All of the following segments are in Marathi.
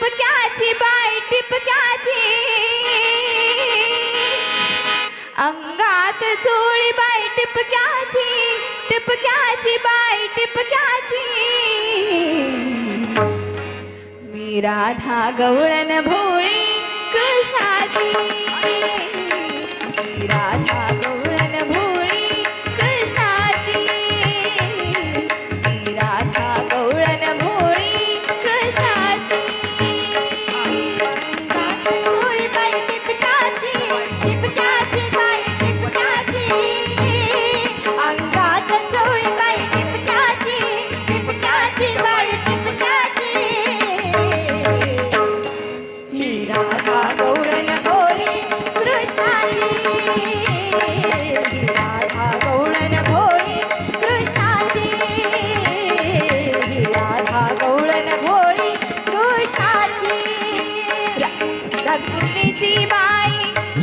टिपक्याची बाय टिपक्याची अंगात चोळी बाय टिपक्याची टिपक्याची बाय टिपक्याची मी राधा गवळण भोळी कृष्णाची. राधा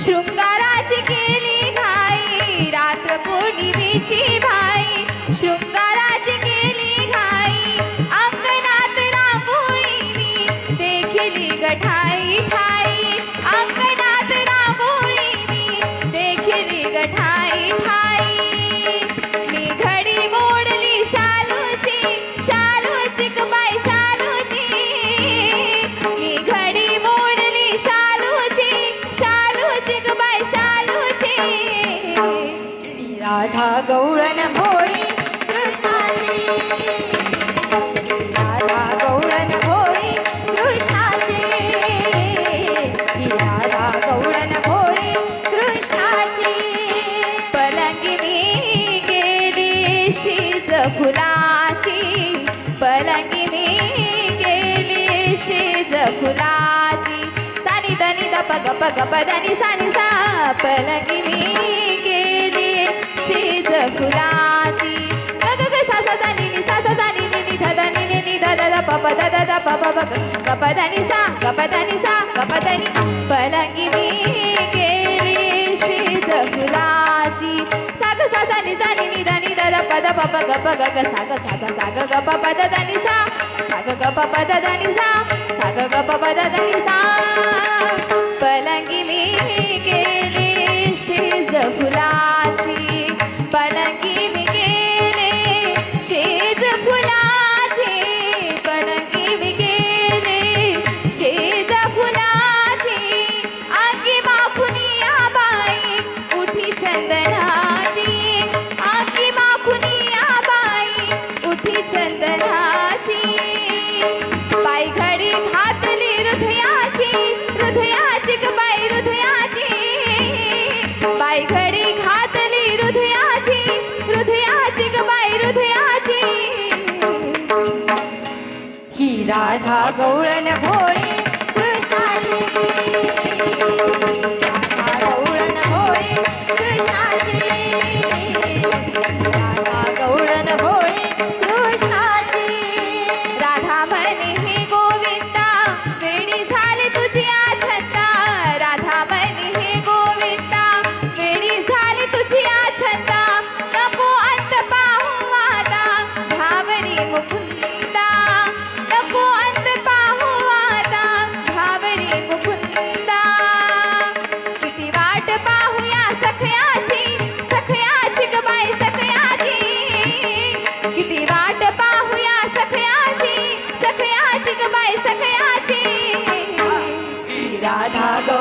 बाई राधा गौळण भोळी कृष्णाची राधा गौळण भोळी कृष्णाची राधा गौळण भोळी कृष्णाची पलंगिनी गेली शीज फुलाची पलंगिनी गेली शीज फुलाची। सानी दनी दप गप गप दनी सानी सा पलंगिनी शीज फुलाची ग ग ग सा सा सा नि नि सा सा सा नि नि नि ध ध नि नि नि प प ध प प प ग ग प ध नि सा ग प सा ग प ध नि पलंगी मी गेली शीज फुलाची सा ग सा सा नि सा नि नि ध नि ध ध प ध प प ग प ग ग सा ग सा सा सा ग ग प प ध सा सा ग ग प प ध सा सा ग ग प प ध सा. पलंगी मी राधा गौळण भोळी कृष्णाची. राधा गौळण भोळी कृष्णाची. Radha